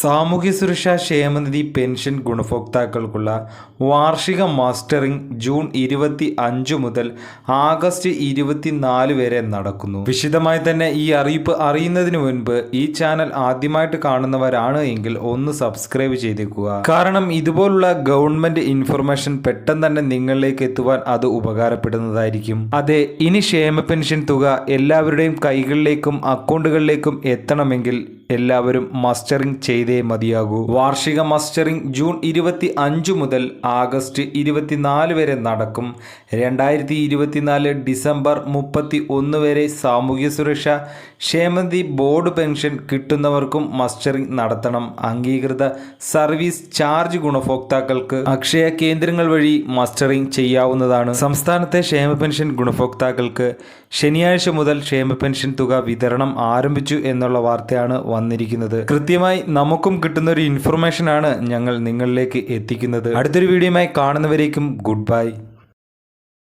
സാമൂഹ്യ സുരക്ഷാ ക്ഷേമനിധി പെൻഷൻ ഗുണഭോക്താക്കൾക്കുള്ള വാർഷിക മാസ്റ്ററിംഗ് ജൂൺ ഇരുപത്തി അഞ്ച് മുതൽ ആഗസ്റ്റ് ഇരുപത്തിനാല് വരെ നടക്കുന്നു. വിശദമായി തന്നെ ഈ അറിയിപ്പ് അറിയുന്നതിന് മുൻപ് ഈ ചാനൽ ആദ്യമായിട്ട് കാണുന്നവരാണ് എങ്കിൽ ഒന്ന് സബ്സ്ക്രൈബ് ചെയ്തേക്കുക. കാരണം ഇതുപോലുള്ള ഗവൺമെന്റ് ഇൻഫർമേഷൻ പെട്ടെന്ന് തന്നെ നിങ്ങളിലേക്ക് എത്തുവാൻ അത് ഉപകാരപ്പെടുന്നതായിരിക്കും. അതെ ഇനി ക്ഷേമ പെൻഷൻ തുക എല്ലാവരുടെയും കൈകളിലേക്കും അക്കൗണ്ടുകളിലേക്കും എത്തണമെങ്കിൽ എല്ലാവരും മസ്റ്ററിംഗ് ചെയ്തേ മതിയാകൂ. വാർഷിക മസ്റ്ററിംഗ് ജൂൺ ഇരുപത്തി അഞ്ച് മുതൽ ആഗസ്റ്റ് ഇരുപത്തിനാല് വരെ നടക്കും. രണ്ടായിരത്തി ഇരുപത്തിനാല് ഡിസംബർ മുപ്പത്തി ഒന്ന് വരെ സാമൂഹ്യ സുരക്ഷ ക്ഷേമനിധി ബോർഡ് പെൻഷൻ കിട്ടുന്നവർക്കും മസ്റ്ററിംഗ് നടത്തണം. അംഗീകൃത സർവീസ് ചാർജ് ഗുണഭോക്താക്കൾക്ക് അക്ഷയ കേന്ദ്രങ്ങൾ വഴി മസ്റ്ററിംഗ് ചെയ്യാവുന്നതാണ്. സംസ്ഥാനത്തെ ക്ഷേമ പെൻഷൻ ഗുണഭോക്താക്കൾക്ക് ശനിയാഴ്ച മുതൽ ക്ഷേമ പെൻഷൻ തുക വിതരണം ആരംഭിച്ചു എന്നുള്ള വാർത്തയാണ് വന്നിരിക്കുന്നത്. കൃത്യമായി നമുക്കും കിട്ടുന്ന ഒരു ഇൻഫർമേഷൻ ആണ് ഞങ്ങൾ നിങ്ങളിലേക്ക് എത്തിക്കുന്നത്. അടുത്തൊരു വീഡിയോയുമായി കാണുന്നവരേക്കും ഗുഡ് ബൈ